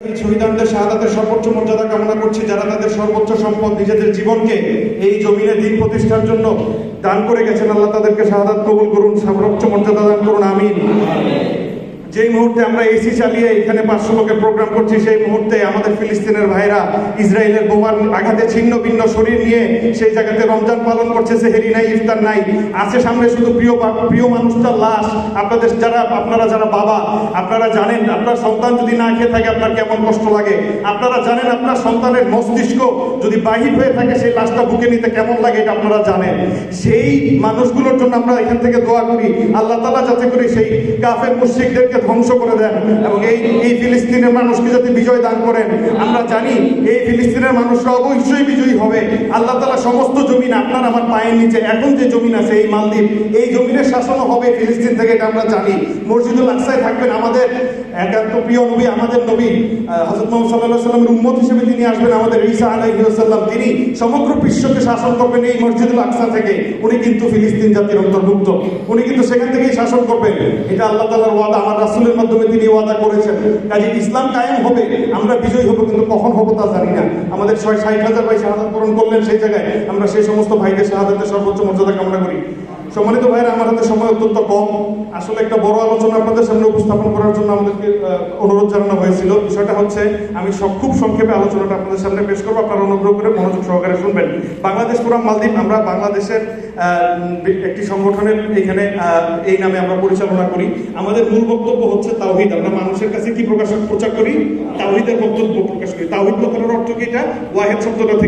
শহীদানদের শাহাদাতের সর্বোচ্চ মর্যাদা কামনা করছি যারা তাদের সর্বোচ্চ সম্পদ নিজেদের জীবনকে এই জমিনে দিন প্রতিষ্ঠার জন্য দান করে গেছেন। আল্লাহ তাদেরকে শাহাদাত কবুল করুন, সর্বোচ্চ মর্যাদা দান করুন, আমিন। যেই মুহূর্তে আমরা এসি চালিয়ে এখানে পাঁচশো লোকের প্রোগ্রাম করছি, সেই মুহূর্তে আমাদের ফিলিস্তিনের ভাইরা ইসরায়েলের বোমার আঘাতে ছিন্ন ভিন্ন শরীর নিয়ে সেই জায়গাতে রমজান পালন করছে, সেহেরি নাই, ইফতার নাই। আছে সামনে শুধু প্রিয় প্রিয় মানুষটার লাশ। আপনাদের যারা আপনারা যারা বাবা, আপনারা জানেন আপনার সন্তান যদি না খেয়ে থাকে আপনার কেমন কষ্ট লাগে। আপনারা জানেন আপনার সন্তানের মস্তিষ্ক যদি বাহির হয়ে থাকে, সেই লাশটা বুকে নিতে কেমন লাগে এটা আপনারা জানেন। সেই মানুষগুলোর জন্য আমরা এখান থেকে দোয়া করি। আল্লাহ তালা যাতে করে সেই কাফের মুশ্রিকদেরকে ধ্বংস করে দেন এবং এই এই ফিলিস্তিনের মানুষকে যাতে বিজয় দান করেন, আমরা জানি এই ফিলিস্তিনের মানুষরা অবশ্যই বিজয়ী হবে। আল্লাহ তালা সমস্ত জমিন আপনার আমার পায়ের নিচে, এখন যে জমিন আছে এই মালদ্বীপ, এই জমিনের শাসনও হবে ফিলিস্তিন থেকে এটা আমরা জানি। মসজিদুল আকসায় থাকবেন আমাদের একান্ত প্রিয় নবী, আমাদের নবী হজরত মোহাম্মদ সাল্লাহ সাল্লামের উম্মত হিসেবে তিনি আসবেন আমাদের ঈসা আলাইসাল্লাম তিনি সমগ্র বিশ্বকে শাসন করবেন এই মসজিদুল আকসা থেকে। উনি কিন্তু ফিলিস্তিন জাতির অন্তর্ভুক্ত। উনি কিন্তু সেখান থেকেই শাসন করবেন। এটা আল্লাহ তালার ওয়াদা, আমার রাসুলের মাধ্যমে তিনি ওয়াদা করেছেন। কাজে ইসলাম কায়েম হবে, আমরা বিজয়ী হব, কিন্তু কখন হব তা জানি না। আমাদের ছয় ষাট হাজার ভাই শাহাদ পূরণ করলেন সেই জায়গায়। আমরা সেই সমস্ত ভাইদের শাহাদাতের সর্বোচ্চ মর্যাদা কামনা করি। সম্মানিত ভাইরা আমার হাতে সময় অত্যন্ত কম। আসলে একটা বড় আলোচনা আপনাদের সামনে উপস্থাপন করার জন্য আমাদেরকে অনুরোধ জানানো হয়েছিল। বিষয়টা হচ্ছে, আমি সব খুব সংক্ষেপে আলোচনাটা আপনাদের সামনে পেশ করব। আপনারা অনুগ্রহ করে মনোযোগ সহকারে শুনবেন। বাংলাদেশ ফোরাম মালদ্বীপ, আমরা বাংলাদেশের একটি সংগঠনের এখানে এই নামে আমরা পরিচালনা করি। আমাদের মূল বক্তব্য হচ্ছে তাওহিদ। আমরা মানুষের কাছে কি প্রকাশ প্রচার করি? তাওহিদের বক্তব্য প্রকাশ করি। তাওহিদ কথার অর্থ কি এটা? ওয়াহেদ শব্দটা থেকে